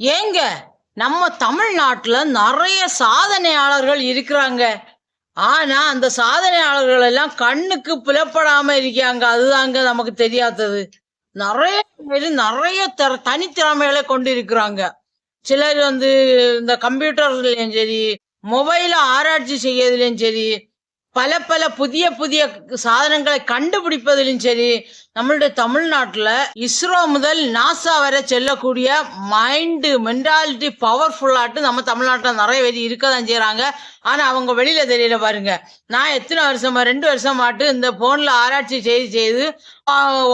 ஏங்க நம்ம தமிழ்நாட்டில் நிறைய சாதனையாளர்கள் இருக்கிறாங்க. ஆனா அந்த சாதனையாளர்கள் எல்லாம் கண்ணுக்கு புலப்படாம இருக்காங்க அதுதாங்க நமக்கு தெரியாதது. நிறைய பேர் நிறைய திற தனித்திறமைகளை கொண்டு இருக்கிறாங்க சிலர் வந்து இந்த கம்ப்யூட்டர்லயும் சரி மொபைல ஆராய்ச்சி செய்யறதுலயும் சரி பல பல புதிய புதிய சாதனங்களை கண்டுபிடிப்பதிலும் சரி நம்மளுடைய தமிழ்நாட்டில் இஸ்ரோ முதல் நாசா வரை செல்லக்கூடிய மைண்டு மென்டாலிட்டி பவர்ஃபுல்லாட்டு நம்ம தமிழ்நாட்டில் நிறைய பேர் இருக்க தான் செய்கிறாங்க ஆனால் அவங்க வெளியில் தெரியல பாருங்க. நான் எத்தனை வருஷமா ரெண்டு வருஷமாட்டு இந்த ஃபோனில் ஆராய்ச்சி செய்து செய்து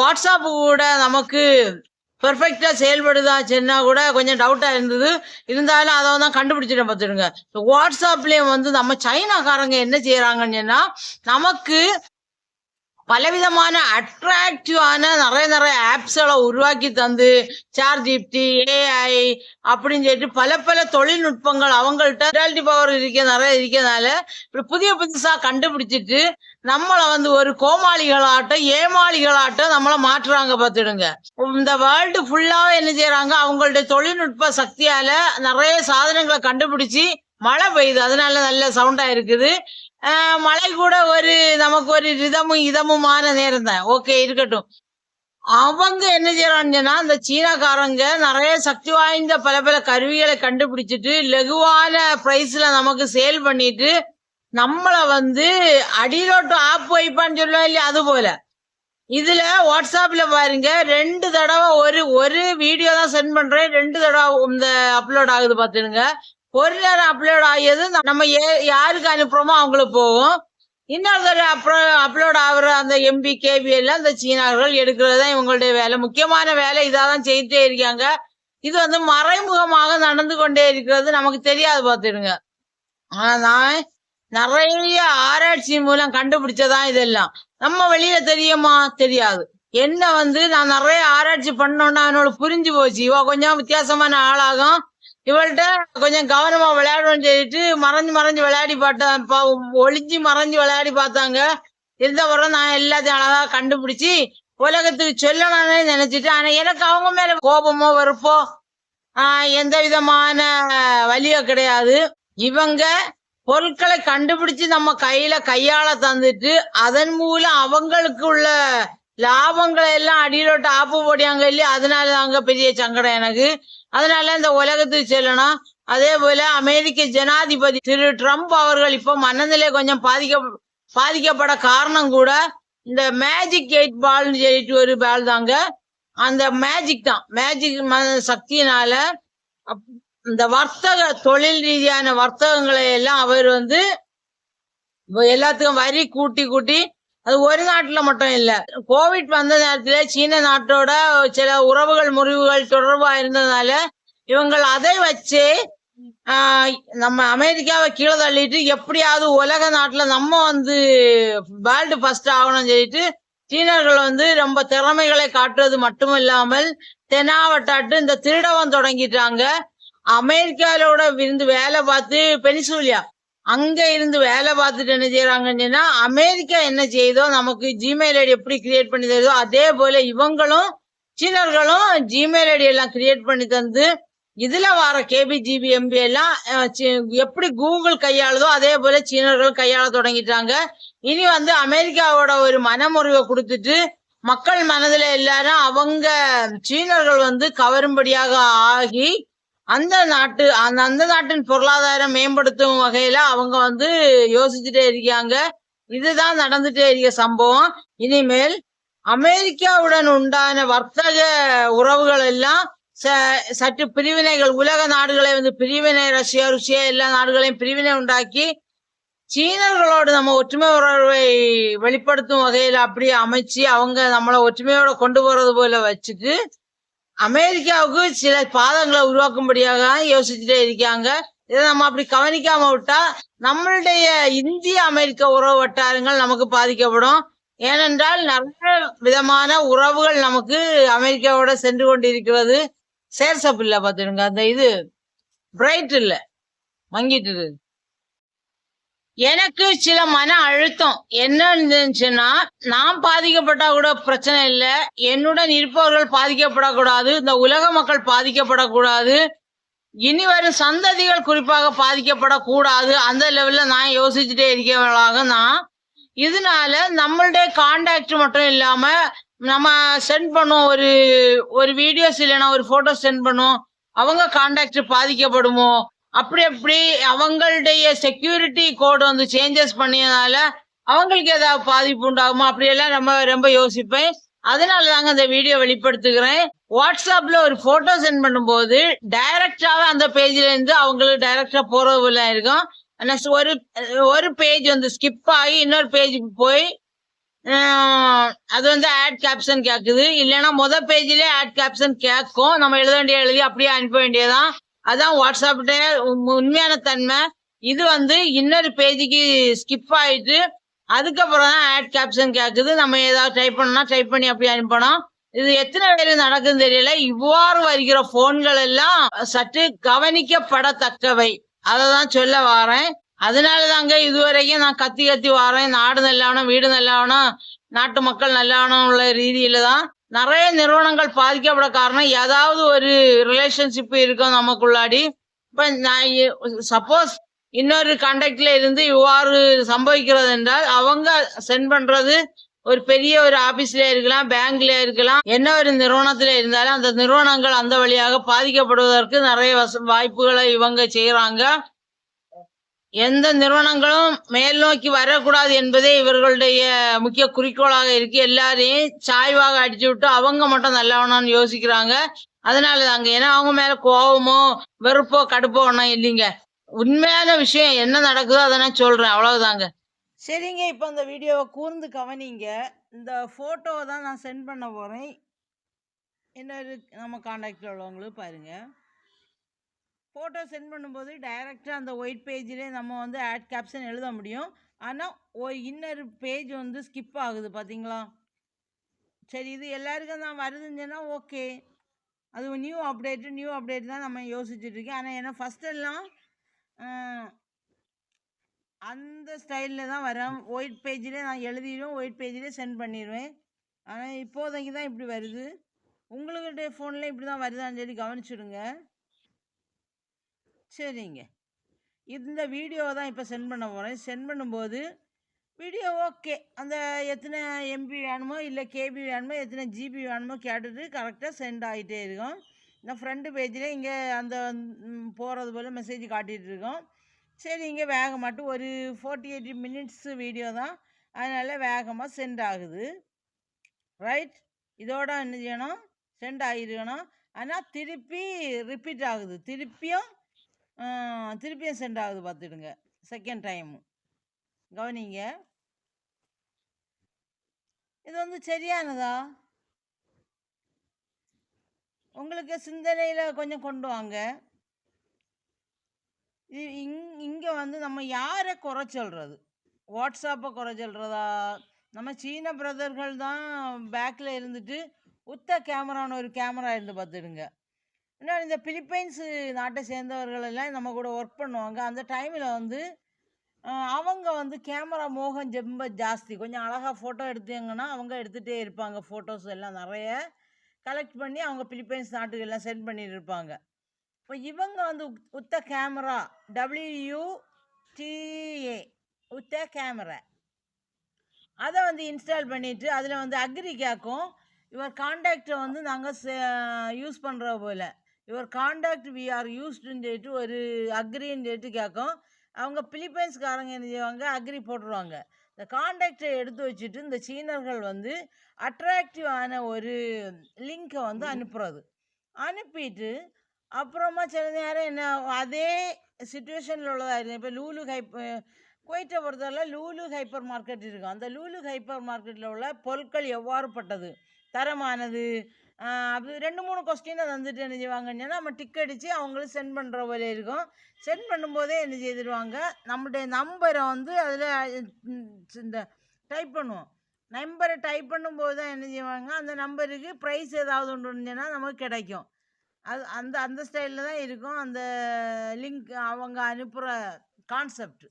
வாட்ஸ்அப்பு கூட நமக்கு பெர்ஃபெக்டா செயல்படுதா சொன்னா கூட கொஞ்சம் டவுட்டாக இருந்தது. இருந்தாலும் அதை தான் கண்டுபிடிச்சிட்டேன் பார்த்துடுங்க. வாட்ஸ்அப்லேயும் வந்து நம்ம சைனாக்காரங்க என்ன செய்கிறாங்கன்னு சொன்னால் நமக்கு பலவிதமான அட்ராக்டிவான நிறைய நிறைய ஆப்ஸ்களை உருவாக்கி தந்து சார் ஜிப்டி ஏஐ அப்படின்னு சொல்லிட்டு பல பல தொழில்நுட்பங்கள் அவங்கள்ட்ட ரியாலிட்டி பவர் இருக்க நிறைய இருக்கிறதுனால இப்படி புதிய புதுசா கண்டுபிடிச்சிட்டு நம்மளை வந்து ஒரு கோமாளிகளாட்டம் ஏமாளிகளாட்டம் நம்மளை மாற்றுறாங்க பார்த்துடுங்க. இந்த வேர்ல்டு ஃபுல்லாக என்ன செய்யறாங்க அவங்களுடைய தொழில்நுட்ப சக்தியால நிறைய சாதனங்களை கண்டுபிடிச்சு மழை பெய்யுது. அதனால நல்ல சவுண்டா இருக்குது. மழை கூட ஒரு நமக்கு ஒரு ரிதமும் இதமுமான நேரம் தான். ஓகே இருக்கட்டும். அவங்க என்ன செய்யறாங்கன்னா அந்த சீனாக்காரங்க நிறைய சக்தி வாய்ந்த பல பல கருவிகளை கண்டுபிடிச்சிட்டு லகுவான பிரைஸ்ல நமக்கு சேல் பண்ணிட்டு நம்மளை வந்து அடியிலோட்டு ஆப் வைப்பான்னு சொல்லுவோம் இல்லையா அது போல. இதுல வாட்ஸ்அப்ல பாருங்க ரெண்டு தடவை ஒரு ஒரு வீடியோ தான் சென்ட் பண்றேன் ரெண்டு தடவை இந்த அப்லோட் ஆகுது பாத்துடுங்க ஒரு அப்லோட் ஆகியது நம்ம ஏ- யாருக்கு அனுப்புறோமோ அவங்களுக்கு போகும். இன்னொரு அப்புறம் அப்லோட் ஆகுற அந்த எம்பி கேபி எல்லாம் இந்த சீனார்கள் எடுக்கிறது தான் இவங்களுடைய வேலை. முக்கியமான வேலை இதாக தான் செய்துட்டே இருக்காங்க. இது வந்து மறைமுகமாக நடந்து கொண்டே இருக்கிறது நமக்கு தெரியாது பார்த்துடுங்க. ஆனா நிறைய ஆராய்ச்சி மூலம் கண்டுபிடிச்சதான் இதெல்லாம். நம்ம வெளியில தெரியுமா? தெரியாது. என்ன வந்து நான் நிறைய ஆராய்ச்சி பண்ணோன்னா என்னோட புரிஞ்சு போச்சு. இவ கொஞ்சம் வித்தியாசமான ஆளாகும். இவள்கிட்ட கொஞ்சம் கவனமா விளையாடுவோம்னு சொல்லிட்டு மறைஞ்சு மறைஞ்சு விளையாடி பார்த்தேன். பா- ஒளிஞ்சு மறைஞ்சு விளையாடி பார்த்தாங்க. இருந்த இருந்தவரை நான் எல்லாத்தையும் அழகா கண்டுபிடிச்சு உலகத்துக்கு சொல்லணும்னு நினைச்சிட்டு ஆனா எனக்கு அவங்க மேல கோபமோ வெறுப்போ ஆஹ் எந்த விதமான வலியோ கிடையாது. இவங்க பொருட்களை கண்டுபிடிச்சு நம்ம கையில கையாள தந்துட்டு அதன் மூலம் அவங்களுக்கு உள்ள லாபங்களை எல்லாம் அடியிலோட்டு ஆப்பு போடியாங்க இல்லையா அதனால தாங்க பெரிய சங்கடம் எனக்கு. அதனால இந்த உலகத்துக்கு செல்லணும். அதே போல அமெரிக்க ஜனாதிபதி திரு ட்ரம்ப் அவர்கள் இப்போ மனநிலை கொஞ்சம் பாதிக்க பாதிக்கப்பட காரணம் கூட இந்த மேஜிக் எயிட் பால்னு சொல்லிட்டு ஒரு பால் தாங்க. அந்த மேஜிக் தான். மேஜிக் சக்தியினால அப்- இந்த வர்த்தக தொழில் ரீதியான வர்த்தகங்களை எல்லாம் அவர் வந்து எல்லாத்துக்கும் வரி கூட்டி கூட்டி அது ஒரு நாட்டில் மட்டும் இல்லை. கோவிட் வந்த நேரத்தில் சீன நாட்டோட சில உறவுகள் முறிவுகள் தொடர்பாக இருந்ததுனால இவங்கள் அதை வச்சு நம்ம அமெரிக்காவை கீழே தள்ளிட்டு எப்படியாவது உலக நாட்டில் நம்ம வந்து வேர்ல்டு ஃபர்ஸ்ட் ஆகணும்னு சொல்லிட்டு சீனர்கள் வந்து ரொம்ப திறமைகளை காட்டுறது மட்டும் இல்லாமல் தெனாவட்டாட்டு இந்த திருடவம் தொடங்கிட்டாங்க. அமெரிக்காவோட இருந்து வேலை பார்த்து பெனிசூலியா அங்க இருந்து வேலை பார்த்துட்டு என்ன செய்யறாங்கன்னு சொன்னா அமெரிக்கா என்ன செய்யுதோ நமக்கு ஜிமெயில் ஐடி எப்படி கிரியேட் பண்ணி தருதோ அதே போல இவங்களும் சீனர்களும் ஜிமெயில் ஐடி எல்லாம் கிரியேட் பண்ணி தந்து இதுல வர கேபிஜிபி எம்பி எல்லாம் எப்படி கூகுள் கையாளுதோ அதே போல சீனர்கள் கையாள தொடங்கிட்டாங்க. இனி வந்து அமெரிக்காவோட ஒரு மனமுறிவை கொடுத்துட்டு மக்கள் மனதுல எல்லாரும் அவங்க சீனர்கள் வந்து கவரும்படியாக ஆகி அந்த நாட்டு அந்த அந்த நாட்டின் பொருளாதாரம் மேம்படுத்தும் வகையில அவங்க வந்து யோசிச்சுட்டே இருக்காங்க. இதுதான் நடந்துட்டே இருக்க சம்பவம். இனிமேல் அமெரிக்காவுடன் உண்டான வர்த்தக உறவுகள் எல்லாம் ச- சற்று பிரிவினைகள் உலக நாடுகளை வந்து பிரிவினை ரஷ்யா ருசியா எல்லா நாடுகளையும் பிரிவினை உண்டாக்கி சீனர்களோடு நம்ம ஒற்றுமை உறவை வெளிப்படுத்தும் வகையில் அப்படியே அமைச்சு அவங்க நம்மளை ஒற்றுமையோட கொண்டு போறது போல வச்சுட்டு அமெரிக்காவுக்கு சில பாதங்களை உருவாக்கும்படியாக யோசிச்சுட்டே இருக்காங்க. இதை நம்ம அப்படி கவனிக்காம விட்டா நம்மளுடைய இந்திய அமெரிக்க உறவு வட்டாரங்கள் நமக்கு பாதிக்கப்படும். ஏனென்றால் நிறைய விதமான உறவுகள் நமக்கு அமெரிக்காவோட சென்று கொண்டிருக்கிறது. சேர்சப் இல்லை பார்த்துருங்க அந்த இது பிரைட் இல்லை மங்கிட்டு இருக்கு. எனக்கு சில மன அழுத்தம். என்ன இருந்துச்சுன்னா நான் பாதிக்கப்பட்டா கூட பிரச்சனை இல்லை. என்னுடன் இருப்பவர்கள் பாதிக்கப்படக்கூடாது. இந்த உலக மக்கள் பாதிக்கப்படக்கூடாது. இனி வரும் சந்ததிகள் குறிப்பாக பாதிக்கப்படக்கூடாது. அந்த லெவலில் நான் யோசிச்சுட்டே இருக்கிறவர்களாக நான் இதனால நம்மளுடைய காண்டாக்ட் மட்டும் இல்லாமல் நம்ம சென்ட் பண்ணுவோம். ஒரு ஒரு வீடியோஸ் இல்லைன்னா ஒரு ஃபோட்டோ சென்ட் பண்ணுவோம். அவங்க காண்டாக்ட் பாதிக்கப்படுமோ? அப்படி அப்படி அவங்களுடைய செக்யூரிட்டி கோடு வந்து சேஞ்சஸ் பண்ணியதால அவங்களுக்கு ஏதாவது பாதிப்பு உண்டாகுமா? அப்படியெல்லாம் நம்ம ரொம்ப யோசிப்பேன். அதனால தாங்க இந்த வீடியோ வெளிப்படுத்துகிறேன். வாட்ஸ்அப்ல ஒரு போட்டோ சென்ட் பண்ணும்போது டைரக்டாவே அந்த பேஜ்ல இருந்து அவங்களுக்கு டைரக்டா போறதுல இருக்கும். ஆனா ஒரு ஒரு பேஜ் வந்து ஸ்கிப் ஆகி இன்னொரு பேஜுக்கு போய் அது வந்து ஆட் கேப்ஷன் கேட்குது இல்லைன்னா முதல் பேஜ்லேயே ஆட் கேப்ஷன் கேட்கும் நம்ம எழுத வேண்டிய எழுதி அப்படியே அனுப்ப வேண்டியதான் அதான் வாட்ஸ்அப்ல உண்மையான தன்மை. இது வந்து இன்னொரு பேஜுக்கு ஸ்கிப் ஆயிட்டு அதுக்கப்புறம் தான் ஆட் கேப்ஷன் கேட்குது நம்ம ஏதாவது டைப் பண்ணோம்னா டைப் பண்ணி அப்படி அனுப்பணும். இது எத்தனை பேர் நடக்குன்னு தெரியல. இவ்வாறு வருகிற போன்கள் எல்லாம் சற்று கவனிக்கப்படத்தக்கவை. அதை தான் சொல்ல வாரேன். அதனால தாங்க இதுவரைக்கும் நான் கத்தி கத்தி வாரேன். நாடு நல்லாவணும் வீடு நல்லாவணும் நாட்டு மக்கள் நல்லாவணும் உள்ள ரீதியில தான் நிறைய நிறுவனங்கள் பாதிக்கப்பட காரணம் ஏதாவது ஒரு ரிலேஷன்ஷிப் இருக்கும் நமக்குள்ளாடி. இப்ப நான் சப்போஸ் இன்னொரு கான்டாக்ட்ல இருந்து இவ்வாறு சம்பவிக்கிறது என்றால் அவங்க சென்ட் பண்றது ஒரு பெரிய ஒரு ஆபீஸ்ல இருக்கலாம் பேங்க்ல இருக்கலாம் என்ன ஒரு நிறுவனத்துல இருந்தாலும் அந்த நிறுவனங்கள் அந்த வழியாக பாதிக்கப்படுவதற்கு நிறைய வச- வாய்ப்புகளை இவங்க செய்யறாங்க எந்த நிறுவனங்களும் மேல் நோக்கி வரக்கூடாது என்பதே இவர்களுடைய முக்கிய குறிக்கோளாக இருக்கு. எல்லாரையும் சாய்வாக அடிச்சு விட்டு அவங்க மட்டும் நல்லவனான்னு யோசிக்கிறாங்க. அதனால தாங்க ஏன்னா அவங்க மேல கோபமோ வெறுப்போ கடுப்போ ஒன்றும் இல்லைங்க. உண்மையான விஷயம் என்ன நடக்குதோ அதை நான் சொல்றேன். அவ்வளவுதாங்க. சரிங்க இப்போ இந்த வீடியோவை கூர்ந்து கவனிங்க. இந்த ஃபோட்டோவை தான் நான் சென்ட் பண்ண போகிறேன் என்ன நம்ம காண்டாக்டில் உள்ளவங்களும் பாருங்கள் ஃபோட்டோ சென்ட் பண்ணும்போது டைரெக்டாக அந்த ஒயிட் பேஜிலே நம்ம வந்து ஆட் கேப்ஷன் எழுத முடியும். ஆனால் ஒரு இன்னொரு பேஜ் வந்து ஸ்கிப் ஆகுது பார்த்தீங்களா சரி இது எல்லாருக்கும் தான் வருதுன்னு ஓகே அது நியூ அப்டேட்டு நியூ அப்டேட் தான் நம்ம யோசிச்சுட்ருக்கேன் ஆனால் ஏன்னா ஃபஸ்ட்டெல்லாம் அந்த ஸ்டைலில் தான் வரேன் ஒயிட் பேஜிலே நான் எழுதிடுவேன் ஒயிட் பேஜிலே சென்ட் பண்ணிடுவேன். ஆனால் இப்போதைக்கு தான் இப்படி வருது. உங்களுடைய ஃபோனில் இப்படி தான் வருதான்னு சொல்லி கவனிச்சுடுங்க. சரிங்க. இந்த வீடியோ தான் இப்போ சென்ட் பண்ண போகிறேன் சென்ட் பண்ணும்போது வீடியோ ஓகே அந்த எத்தனை எம்பி வேணுமோ இல்லை கேபி வேணுமோ எத்தனை ஜிபி வேணுமோ கேட்டுட்டு கரெக்டாக சென்ட் ஆகிட்டே இருக்கும். இந்த ஃப்ரண்ட் பேஜில் இங்கே அந்த போகிறது போல் மெசேஜ் காட்டிகிட்டு இருக்கோம். சரி இங்கே வேகமாட்டு ஒரு ஃபோர்ட்டி எயிட் மினிட்ஸு வீடியோ தான். அதனால் வேகமாக சென்ட் ஆகுது. ரைட் இதோட என்ன செய்யணும்? சென்ட் ஆகிருக்கணும். ஆனால் திருப்பி ரிப்பீட் ஆகுது. திருப்பியும் திருப்பியும் சென்ட் ஆகுது பார்த்துடுங்க. செகண்ட் டைமு கவனிங்க. இது வந்து சரியானதா? உங்களுக்கு சிந்தனையில் கொஞ்சம் கொண்டு வாங்க. இது இங் இங்கே வந்து நம்ம யாரை குறை சொல்கிறது வாட்ஸ்அப்பை குறை சொல்கிறதா நம்ம சீன பிரதர்கள் தான் பேக்கில் இருந்துட்டு உத்த கேமரான்னு ஒரு கேமரா இருந்து பார்த்துடுங்க. இன்னொன்று இந்த பிலிப்பைன்ஸு நாட்டை சேர்ந்தவர்கள் எல்லாம் நம்ம கூட ஒர்க் பண்ணுவாங்க. அந்த டைமில் வந்து அவங்க வந்து கேமரா மோகம் ரொம்ப ஜாஸ்தி. கொஞ்சம் அழகாக ஃபோட்டோ எடுத்தீங்கன்னா அவங்க எடுத்துகிட்டே இருப்பாங்க. ஃபோட்டோஸ் எல்லாம் நிறைய கலெக்ட் பண்ணி அவங்க பிலிப்பைன்ஸ் நாட்டுக்கு எல்லாம் சென்ட் பண்ணிட்டு இருப்பாங்க. இப்போ இவங்க வந்து உத்த கேமரா டபிள்யூடிஏ உத்த கேமரா அதை வந்து இன்ஸ்டால் பண்ணிவிட்டு அதில் வந்து அக்ரி கேக்கும் இவர் காண்டாக்டை வந்து நாங்கள் யூஸ் பண்ணுற போல். யுவர் காண்டாக்ட் வி ஆர் யூஸ்டுன்னு சொல்லிட்டு ஒரு அக்ரின்னு சொல்லிட்டு கேட்கும் அவங்க பிலிப்பைன்ஸ்காரங்க என்ன செய்வாங்க? அக்ரி போட்டுருவாங்க. இந்த காண்டாக்டை எடுத்து வச்சுட்டு இந்த சீனர்கள் வந்து அட்ராக்டிவான ஒரு லிங்கை வந்து அனுப்புறது. அனுப்பிட்டு அப்புறமா சில நேரம் என்ன அதே சுச்சுவேஷனில் உள்ளதாக இருக்கும் இப்போ லூலு ஹைப் குவைட்டை பொறுத்தவரை லூலு ஹைப்பர் மார்க்கெட் இருக்கும். அந்த லூலு ஹைப்பர் மார்க்கெட்டில் உள்ள பொருட்கள் எவ்வாறுப்பட்டது தரமானது? அது ரெண்டு மூணு கொஸ்டினை வந்துட்டு என்ன செய்வாங்கன்னா நம்ம டிக் அடித்து அவங்களுக்கு சென்ட் பண்ணுற போல இருக்கும். சென்ட் பண்ணும்போதே என்ன செய்திருவாங்க? நம்முடைய நம்பரை வந்து அதில் இந்த டைப் பண்ணுவோம். நம்பரை டைப் பண்ணும்போது தான் என்ன செய்வாங்க? அந்த நம்பருக்கு ப்ரைஸ் ஏதாவது ஒன்று இருந்துச்சுன்னா நமக்கு கிடைக்கும். அது அந்த அந்த ஸ்டைலில் தான் இருக்கும் அந்த லிங்க் அவங்க அனுப்புகிற கான்செப்ட்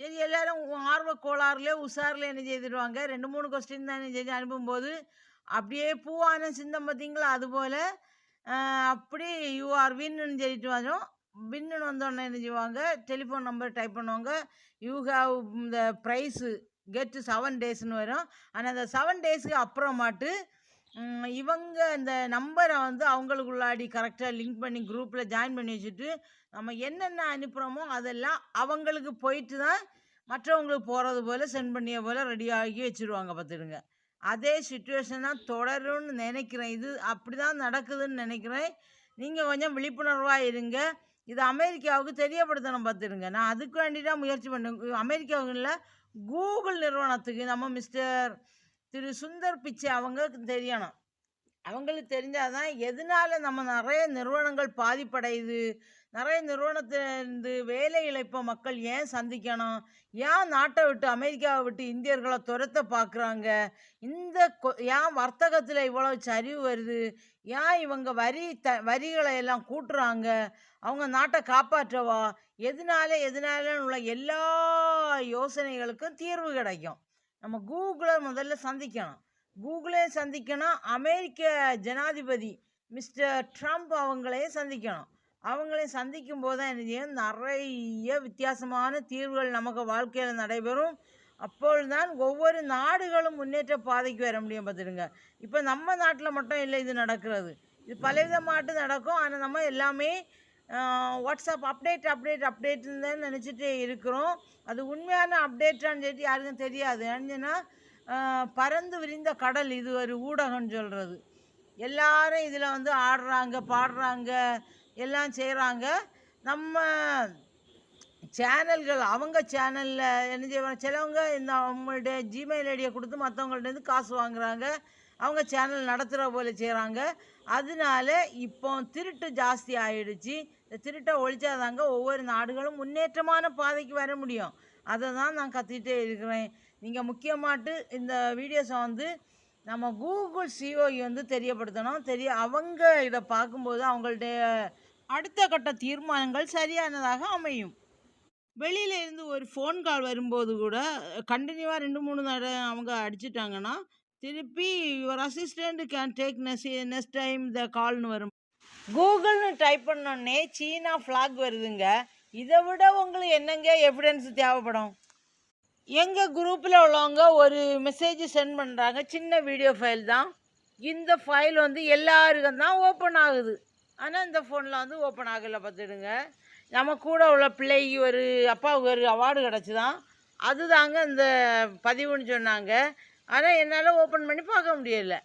சரி எல்லோரும் ஆர்வ கோளாறுலேயே உஷாரில் என்ன செய்திருவாங்க? ரெண்டு மூணு கொஸ்டின் தான் என்ன செஞ்சு அனுப்பும்போது அப்படியே பூவான சிந்தம் பார்த்தீங்களா? அதுபோல் அப்படி யூ ஆர் வின்னு சொல்லிட்டு வரும். வின்னுன்னு வந்தோடனே என்ன செய்வாங்க? டெலிஃபோன் நம்பர் டைப் பண்ணுவாங்க. யூ ஹாவ் இந்த ப்ரைஸு கெட்டு செவன் டேஸ்னு வரும். ஆனால் அந்த செவன் டேஸுக்கு அப்புறமாட்டு மாட்டு இவங்க இந்த நம்பரை வந்து அவங்களுக்குள்ளாடி கரெக்டாக லிங்க் பண்ணி குரூப்பில் ஜாயின் பண்ணி வச்சுட்டு நம்ம என்னென்ன அனுப்புகிறோமோ அதெல்லாம் அவங்களுக்கு போயிட்டு தான் மற்றவங்களுக்கு போகிறது போல் சென்ட் பண்ணிய போல் ரெடி ஆகி வச்சுருவாங்க பார்த்துடுங்க அதே சுச்சுவேஷனாக தொடரும்னு நினைக்கிறேன். இது அப்படி தான் நடக்குதுன்னு நினைக்கிறேன். நீங்கள் கொஞ்சம் விழிப்புணர்வாக இருங்க. இது அமெரிக்காவுக்கு தெரியப்படுத்தணும் பார்த்துருங்க. நான் அதுக்கு வேண்டி தான் முயற்சி பண்ணேன். அமெரிக்காவுக்கு இல்லை கூகுள் நிறுவனத்துக்கு நம்ம மிஸ்டர் திரு சுந்தர் பிச்சை அவங்களுக்கு தெரியணும். அவங்களுக்கு தெரிஞ்சாதான் எதனால நம்ம நிறைய நிறுவனங்கள் பாதிப்படையுது? நிறைய நிறுவனத்திலிருந்து வேலை இழப்பை மக்கள் ஏன் சந்திக்கணும்? ஏன் நாட்டை விட்டு அமெரிக்காவை விட்டு இந்தியர்களை துரத்த பார்க்குறாங்க? இந்த கொ- ஏன் வர்த்தகத்தில் இவ்வளோ சரிவு வருது? ஏன் இவங்க வரி த வரிகளை எல்லாம் கூட்டுறாங்க? அவங்க நாட்டை காப்பாற்றவா? எதனால எதனாலன்னு உள்ள எல்லா யோசனைகளுக்கும் தீர்வு கிடைக்கும். நம்ம கூகுளை முதல்ல சந்திக்கணும். கூகுளே சந்திக்கணும். அமெரிக்க ஜனாதிபதி மிஸ்டர் ட்ரம்ப் அவங்களையும் சந்திக்கணும். அவங்களையும் சந்திக்கும் போது தான் என்ன செய்யும் நிறைய வித்தியாசமான தீர்வுகள் நமக்கு வாழ்க்கையில் நடைபெறும். அப்பொழுதுதான் ஒவ்வொரு நாடுகளும் முன்னேற்ற பாதைக்கு வர முடியும் பார்த்துடுங்க. இப்போ நம்ம நாட்டில் மட்டும் இல்லை இது நடக்கிறது. இது பலவிதமாட்டு நடக்கும். ஆனால் நம்ம எல்லாமே வாட்ஸ்அப் அப்டேட் அப்டேட் அப்டேட்னு தான் நினச்சிட்டு இருக்கிறோம். அது உண்மையான அப்டேட்டான்னு சொல்லிட்டு யாருக்கும் தெரியாது. ஏன்னா பறந்து விரிந்த கடல் இது ஒரு ஊடகம்னு சொல்கிறது எல்லாரும் இதில் வந்து ஆடுறாங்க பாடுறாங்க. எல்லாம் செய்கிறாங்க நம்ம சேனல்கள் அவங்க சேனலில் என்ன செய்வாங்க? சிலவங்க இந்த அவங்களுடைய ஜிமெயில் ஐடியை கொடுத்து மற்றவங்கள்ட்டேருந்து காசு வாங்குறாங்க. அவங்க சேனல் நடத்துகிற போல செய்கிறாங்க அதனால இப்போ திருட்டு ஜாஸ்தி ஆயிடுச்சு. இந்த திருட்டை ஒழிச்சாதாங்க ஒவ்வொரு நாடுகளும் முன்னேற்றமான பாதைக்கு வர முடியும். அதை தான் நான் கற்றுக்கிட்டே இருக்கிறேன். நீங்கள் முக்கியமாட்டு இந்த வீடியோஸை வந்து நம்ம கூகுள் சிஓஇ வந்து தெரியப்படுத்தணும். தெரிய அவங்க இதை பார்க்கும்போது அவங்கள்ட்ட அடுத்த கட்ட தீர்மானங்கள் சரியானதாக அமையும். வெளியில இருந்து ஒரு ஃபோன் கால் வரும்போது கூட கண்டினியூவாக ரெண்டு மூணு தடவை அவங்க அடிச்சிட்டாங்கன்னா திருப்பி யுவர் அசிஸ்டண்ட் கேன் டேக் நெஸ் நெக்ஸ்ட் டைம் த கால்னு வரும். கூகுள்னு டைப் பண்ணோடனே சீனா ஃப்ளாக் வருதுங்க. இதை விட உங்களுக்கு என்னங்க எவிடன்ஸ் தேவைப்படும்? எங்கள் குரூப்பில் உள்ளவங்க ஒரு மெசேஜ் சென்ட் பண்ணுறாங்க சின்ன வீடியோ ஃபைல் தான். இந்த ஃபைல் வந்து எல்லாருக்கும் தான் ஓப்பன் ஆகுது. ஆனால் இந்த ஃபோனில் வந்து ஓப்பன் ஆகலை பார்த்துடுங்க. நம்ம கூட உள்ள பிள்ளைக்கு ஒரு அப்பாவுக்கு ஒரு அவார்டு கிடச்சிதான். அது அதுதாங்க இந்த பதிவுன்னு சொன்னாங்க. ஆனால் என்னால் ஓப்பன் பண்ணி பார்க்க முடியல.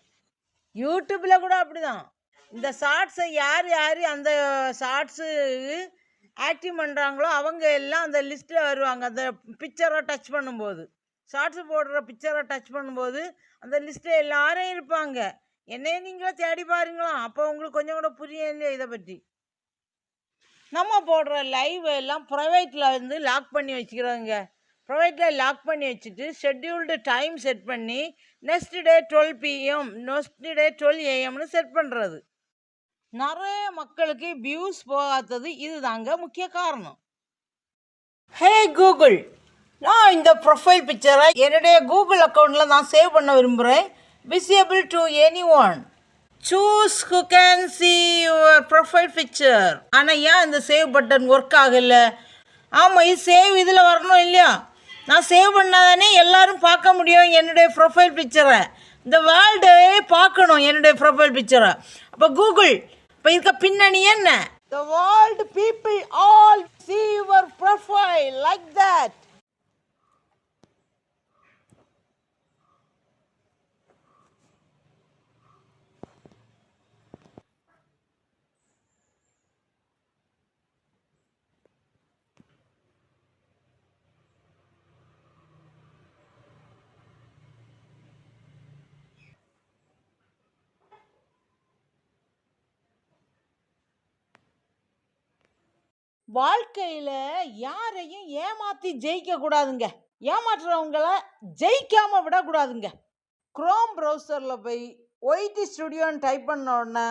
யூடியூப்பில் கூட அப்படிதான். இந்த ஷார்ட்ஸை யார் யார் அந்த ஷார்ட்ஸு ஆக்டிவ் பண்ணுறாங்களோ அவங்க எல்லாம் அந்த லிஸ்ட்டில் வருவாங்க. அந்த பிக்சரை டச் பண்ணும்போது. ஷார்ட்ஸ் போடுற பிக்சரை டச் பண்ணும்போது அந்த லிஸ்ட்டில் எல்லாரும் இருப்பாங்க. என்னையே நீங்களே தேடி பாருங்களாம் அப்போ உங்களுக்கு கொஞ்சம் கூட புரியும் இல்லையா இதை பற்றி? நம்ம போடுற லைவ் எல்லாம் ப்ரைவேட்டில் வந்து லாக் பண்ணி வச்சுக்கிறோங்க. ப்ரைவேட்டில் லாக் பண்ணி வச்சுட்டு ஷெட்யூல்டு டைம் செட் பண்ணி next day twelve PM next day twelve ஏஎம்னு set பண்ணுறது நிறைய மக்களுக்கு வியூஸ் போகாதது இதுதாங்க முக்கிய காரணம். ஹே கூகுள் நான் இந்த ப்ரொஃபைல் பிக்சரை என்னுடைய கூகுள் அக்கௌண்ட்டில் நான் சேவ் பண்ண விரும்புகிறேன் visible to any one choose who can see your profile picture ஆனால் ஏன் இந்த சேவ் பட்டன் ஒர்க் ஆகல? ஆமாம் இது சேவ் இதில் வரணும் இல்லையா? நான் சேவ் பண்ணாதானே எல்லோரும் பார்க்க முடியும் என்னுடைய ப்ரொஃபைல் பிக்சரை இந்த வேர்ல்டே பார்க்கணும் என்னுடைய ப்ரொஃபைல் பிக்சரை அப்போ கூகுள் இப்போ இருக்க பின்னணி என்ன? The world people all see your profile like that வாழ்க்கையில் யாரையும் ஏமாற்றி ஜெயிக்க கூடாதுங்க. ஏமாற்றுறவங்கள ஜெயிக்காம விடக்கூடாதுங்க குரோம் ப்ரௌசரில் போய் ஒய்டி ஸ்டுடியோன்னு டைப் பண்ண உடனே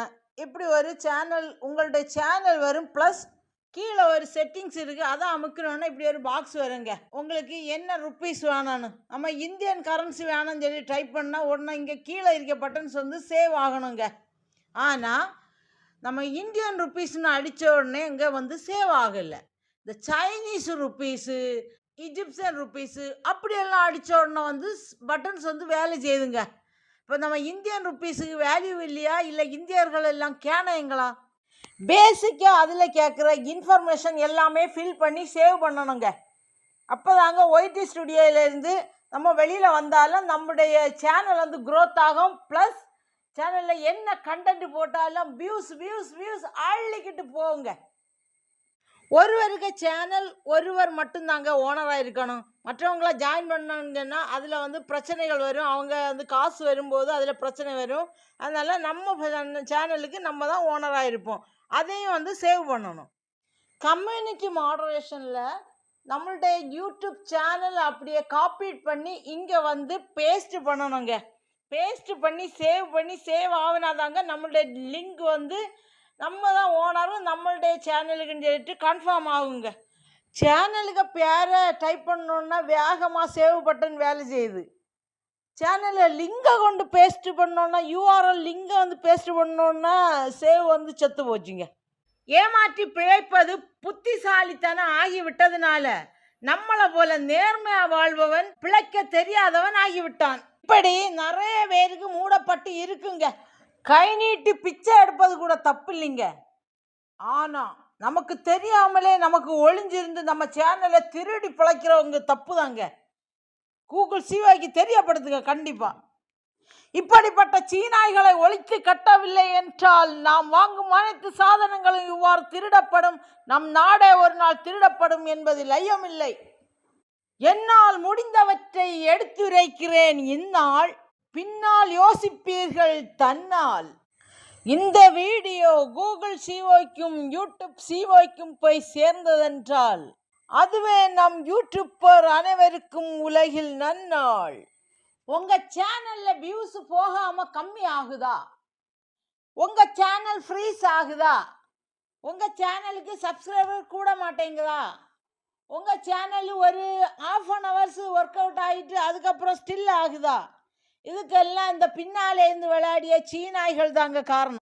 இப்படி ஒரு சேனல் உங்களுடைய சேனல் வரும் ப்ளஸ் கீழே ஒரு செட்டிங்ஸ் இருக்குது அதை அமுக்கணுன்னா இப்படி ஒரு பாக்ஸ் வருங்க. உங்களுக்கு என்ன ருப்பீஸ் வேணும்னு. நம்ம இந்தியன் கரன்சி வேணும்னு சொல்லி டைப் பண்ணால் உடனே இங்கே கீழே இருக்க பட்டன்ஸ் வந்து சேவ் ஆகணுங்க. ஆனால் நம்ம இந்தியன் ருப்பீஸ்னு அடித்த உடனே இங்கே வந்து சேவ் ஆகலை. இந்த சைனீஸ் ருப்பீஸு இஜிப்சியன் ருப்பீஸு அப்படியெல்லாம் அடித்த உடனே வந்து பட்டன்ஸ் வந்து வேலை செய்யுதுங்க இப்போ நம்ம இந்தியன் ருப்பீஸுக்கு வேல்யூ இல்லையா? இல்லை இந்தியர்கள் எல்லாம் கேனைங்களா பேசிக்காக அதில் கேட்குற இன்ஃபர்மேஷன் எல்லாமே ஃபில் பண்ணி சேவ் பண்ணணுங்க. அப்போ தாங்க ஒய்டி ஸ்டுடியோலேருந்து நம்ம வெளியில் வந்தாலும் நம்முடைய சேனல் வந்து க்ரோத் ஆகும். ப்ளஸ் சேனலில் என்ன கண்டென்ட் போட்டாலும் வியூஸ் வியூஸ் வியூஸ் அள்ளிக்கிட்டு போகுங்க ஒருவருக்கு சேனல் ஒருவர் மட்டும்தாங்க ஓனராக இருக்கணும் மற்றவங்களாம் ஜாயின் பண்ணாங்கன்னா அதில் வந்து பிரச்சனைகள் வரும். அவங்க வந்து காசு வரும்போது அதில் பிரச்சனை வரும். அதனால் நம்ம சேனலுக்கு நம்ம தான் ஓனராக இருப்போம் அதையும் வந்து சேவ் பண்ணணும். கம்யூனிட்டி மாடரேஷனில் நம்மளுடைய யூடியூப் சேனல் அப்படியே காப்பீட் பண்ணி இங்கே வந்து பேஸ்ட் பண்ணணுங்க. பேஸ்ட் பண்ணி சேவ் பண்ணி சேவ் ஆகினாதாங்க நம்மளுடைய லிங்க் வந்து நம்ம தான் ஓனரும் நம்மளுடைய சேனலுக்குன்னு சொல்லிட்டு கன்ஃபார்ம் ஆகுங்க. சேனலுக்கு பேரை டைப் பண்ணோன்னா வேகமாக சேவ் பட்டன் வேலை செய்யுது. சேனலில் லிங்கை கொண்டு பேஸ்ட் பண்ணோன்னா யூஆர்எல் லிங்கை வந்து பேஸ்ட் பண்ணோன்னா சேவ் வந்து செத்து போச்சுங்க. ஏமாற்றி பிழைப்பது புத்திசாலித்தனம் ஆகிவிட்டதுனால நம்மளை போல நேர்மையாக வாழ்பவன் பிழைக்க தெரியாதவன் ஆகிவிட்டான். இப்படி நிறைய பேருக்கு மூடப்பட்டு இருக்குங்க. கை நீட்டி பிச்சை எடுப்பது கூட தப்பு இல்லைங்க ஆனால் நமக்கு தெரியாமலே நமக்கு ஒளிஞ்சிருந்து நம்ம சேனலை திருடி பிழைக்கிறவங்க தப்பு தாங்க கூகுள் சிவாய்க்கு தெரியப்படுத்துங்க கண்டிப்பாக இப்படிப்பட்ட சீனாய்களை ஒழித்து கட்டவில்லை என்றால் நாம் வாங்கும் அனைத்து சாதனங்களும் இவ்வாறு திருடப்படும். நம் நாடே ஒரு நாள் திருடப்படும் என்பதில் ஐயமில்லை. என்னால் முடிந்தவற்றை எடுத்துரைக்கிறேன் இந்நாள். பின்னால் யோசிப்பீர்கள் தன்னால். இந்த வீடியோ கூகுள் சிஓய்க்கும் யூடியூப் சிஓய்க்கும் போய் சேர்ந்ததென்றால் அதுவே நம் யூடியூப்பர் அனைவருக்கும் உலகில் நன்னாள். உங்க சேனல்ல வியூஸ் போகாம கம்மி ஆகுதா? உங்க சேனல் ஃப்ரீஸ் ஆகுதா? உங்க சேனலுக்கு சப்ஸ்கிரைபர் கூட மாட்டேங்குதா? உங்கள் சேனல் ஒரு half an hours work out ஆகிட்டு அதுக்கப்புறம் ஸ்டில் ஆகுதா? இதுக்கெல்லாம் இந்த பின்னாலே இருந்து விளையாடிய சீனாய்கள் தாங்க காரணம்.